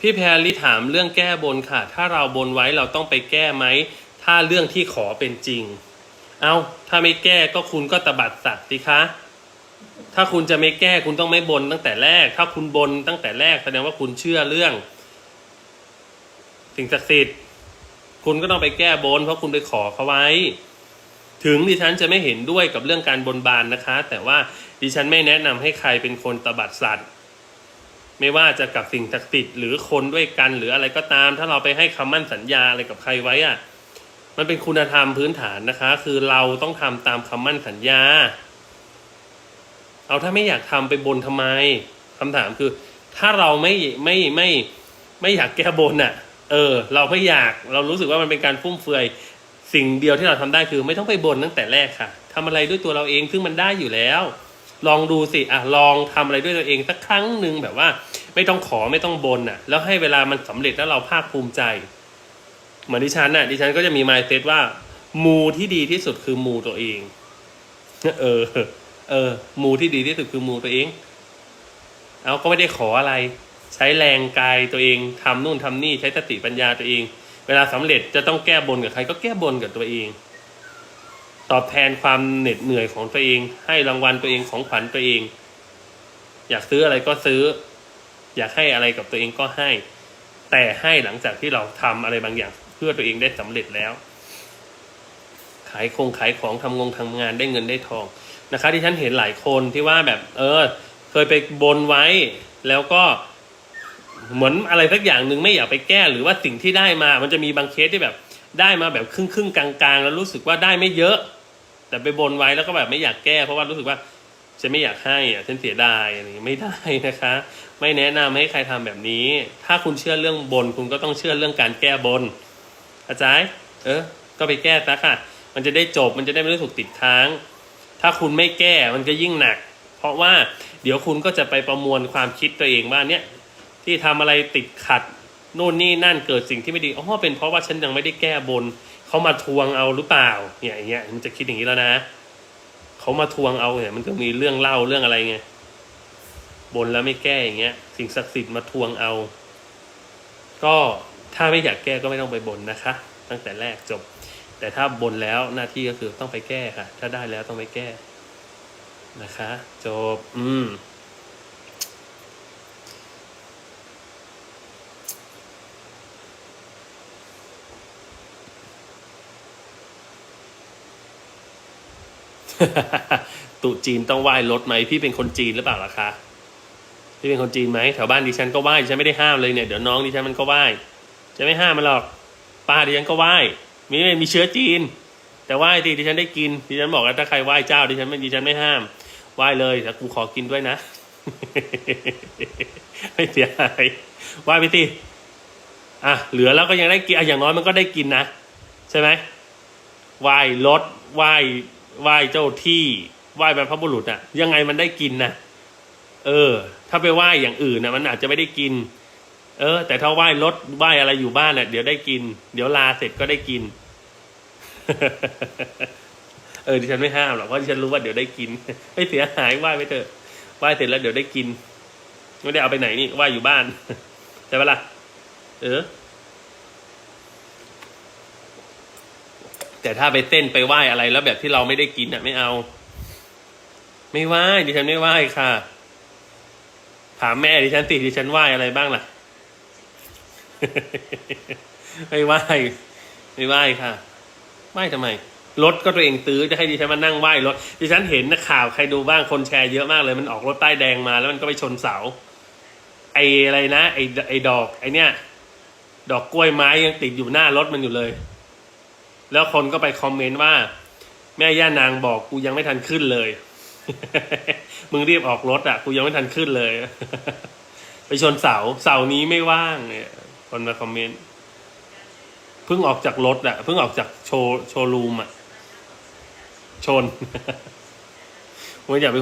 พี่แพรลี่ถามเรื่องแก้บนค่ะ ถ้าเราบนไว้เราต้องไปแก้ไหม ถ้าเรื่องที่ขอเป็นจริง เอาถ้าไม่แก้ก็คุณก็ตบัดสัตว์สิคะ ถ้าคุณจะไม่แก้คุณต้องไม่บนตั้งแต่แรก ถ้าคุณบนตั้งแต่แรกแสดงว่าคุณเชื่อเรื่อง สิ่งศักดิ์สิทธิ์ คุณก็ต้องไปแก้บน เพราะคุณไปขอเขาไว้ ถึงดิฉันจะไม่เห็นด้วยกับเรื่องการบนบานนะคะ แต่ว่าดิฉันไม่แนะนำให้ใครเป็นคนตบัดสัตว์ ไม่ว่าจะกับสิ่งศักดิ์สิทธิ์หรือคนด้วยกันหรืออะไรก็ตาม ถ้าเราไปให้คำมั่นสัญญาอะไรกับใครไว้อะมันเป็นคุณธรรมพื้นฐานนะคะ คือเราต้องทำตามคำมั่นสัญญา เอาถ้าไม่อยากทำไปบนทำไมคำถามคือ ถ้าเราไม่ไม่ไม่ไม่อยากแก้บนอะ เออ เราไม่อยากเรารู้สึกว่ามันเป็นการฟุ่มเฟือยสิ่งเดียวที่เราทำได้คือ ไม่ต้องไปบนตั้งแต่แรกค่ะทำอะไรด้วยตัวเราเองซึ่งมันได้อยู่แล้ว ลองดูสิอะลองทำอะไรด้วยตัวเองสักครั้งหนึ่งแบบว่า ไม่ต้องขอไม่ต้องบนอะ แล้วให้เวลามันสำเร็จแล้วเราภาคภูมิใจ เหมือนดิฉันน่ะดิฉันก็จะมีมายเซตว่ามูที่ดีที่สุดคือมูตัวเอง เออ เออ มูที่ดีที่สุดคือมูตัวเอง เอาก็ไม่ได้ขออะไร ใช้แรงกายตัวเองทำนู่นทำนี่ใช้สติปัญญาตัวเอง เวลาสำเร็จจะต้องแก้บนกับใคร ก็แก้บนกับตัวเอง ตอบแทนความเหน็ดเหนื่อยของตัวเอง ให้รางวัลตัวเองของขวัญตัวเอง อยากซื้ออะไรก็ซื้อ อยากให้อะไรกับตัวเองก็ให้ แต่ให้หลังจากที่เราทำอะไรบางอย่างเพื่อตัวเองได้สำเร็จแล้ว ขายคงขายของทำงงทำงานได้เงินได้ทองนะคะ ที่ฉันเห็นหลายคนที่ว่าแบบ เออ เคยไปบนไว้ แล้วก็เหมือนอะไรสักอย่างหนึ่งไม่อยากไปแก้หรือว่าสิ่งที่ได้มา มันจะมีบางเคสที่แบบ ได้มาแบบครึ่งครึ่งกลางๆ แล้วรู้สึกว่าได้ไม่เยอะ แต่ไปบนไว้แล้วก็แบบไม่อยากแก้ เพราะว่ารู้สึกว่าจะไม่อยากให้อะฉันเสียดายอะไรอย่างงี้ไม่ได้นะคะ ไม่แนะนำให้ใครทำแบบนี้ ถ้าคุณเชื่อเรื่องบน คุณก็ต้องเชื่อเรื่องการแก้บนเข้าใจเออ ก็ไปแก้ซะค่ะ มันจะได้จบมันจะได้ไม่รู้ถูกติดค้าง ถ้าคุณไม่แก้มันก็ยิ่งหนัก เพราะว่าเดี๋ยวคุณก็จะไปประมวลความคิดตัวเองว่าเนี่ยที่ทำอะไรติดขัดนู่นนี่นั่นเกิดสิ่งที่ไม่ดีอ๋อเป็นเพราะว่าฉันยังไม่ได้แก้บน เขามาทวงเอาหรือเปล่าเนี่ยอย่างเงี้ยมันจะคิดอย่างนี้แล้วนะเขามาทวงเอาเนี่ยมันก็มีเรื่องเล่าเรื่องอะไรไงบนแล้วไม่แก้อย่างเงี้ย สิ่งศักดิ์สิทธิ์มาทวงเอา ก็ถ้าไม่อยากแก้ก็ไม่ต้องไปบนนะคะ ตั้งแต่แรกจบ แต่ถ้าบนแล้วหน้าที่ก็คือต้องไปแก้ค่ะ ถ้าได้แล้วต้องไปแก้ นะคะ จบ อืม ตุจีนต้องไหว้รถไหมพี่เป็นคนจีนหรือเปล่าล่ะคะพี่เป็นคนจีนไหมแถวบ้านดิฉันก็ไหว้ดิฉันไม่ได้ห้ามเลยเนี่ยเดี๋ยวน้องดิฉันมันก็ไหว้จะไม่ห้ามมันหรอกป้าดิฉันก็ไหว้มีมีเชื้อจีน แต่ไหว้ที่ดิฉันได้กินดิฉันบอกว่าถ้าใครไหว้เจ้าดิฉันไม่ดิฉันไม่ห้ามไหว้เลยแต่กูขอกินด้วยนะ ไม่เสียหายไหว้ไปสิอะเหลือแล้วก็ยังได้กินอะอย่างน้อยมันก็ได้กินนะ ใช่ไหมไหว้รถไหว้ ไหว้เจ้าที่ไหว้บรรพบุรุษอะยังไงมันได้กินนะเออ ถ้าไปไหว้อย่างอื่นนะมันอาจจะไม่ได้กิน เออ แต่ถ้าไหว้รถไหว้อะไรอยู่บ้านเน่ะเดี๋ยวได้กิน เดี๋ยวลาเสร็จก็ได้กิน เออดิฉันไม่ห้ามหรอกเพราะดิฉันรู้ว่าเดี๋ยวได้กินไม่เสียหายไหว้ไปเถอะไหว้เสร็จแล้วเดี๋ยวได้กิน ไม่ได้เอาไปไหนนี่ไหว้อยู่บ้านใช่ปะล่ะเออ แต่ถ้าไปเต้นไปไหว้อะไรแล้วแบบที่เราไม่ได้กินอะ ไม่เอา ไม่ไหว้ดิฉันไม่ไหว้ค่ะ ถามแม่ดิฉันติดิฉันไหว้อะไรบ้างล่ะ ไม่ไหว้ไม่ไหว้ค่ะไหว้ทำไมรถก็ตัวเองซื้อจะให้ดิฉันมานั่งไหว้รถดิฉันเห็นนักข่าวใครดูบ้างคนแชร์เยอะมากเลย มันออกรถป้แดงมา แล้วมันก็ไปชนเสา ไอ้อะไรนะไอ้ไอ้ดอก ไอ้เนี่ย ดอกกล้วยไม้ยังติดอยู่หน้ารถมันอยู่เลย แล้วคนก็ไปคอมเมนต์ว่า แม่ย่านางบอกกูยังไม่ทันขึ้นเลย มึงรีบออกรถอะ กูยังไม่ทันขึ้นเลย ไปชนเสาเสานี้ไม่ว่างเนี่ย คนมาคอมเมนต์เพิ่งออกจากรถอะเพิ่งออกจากโชว์โชว์รูมอะ ชนผมอยากไป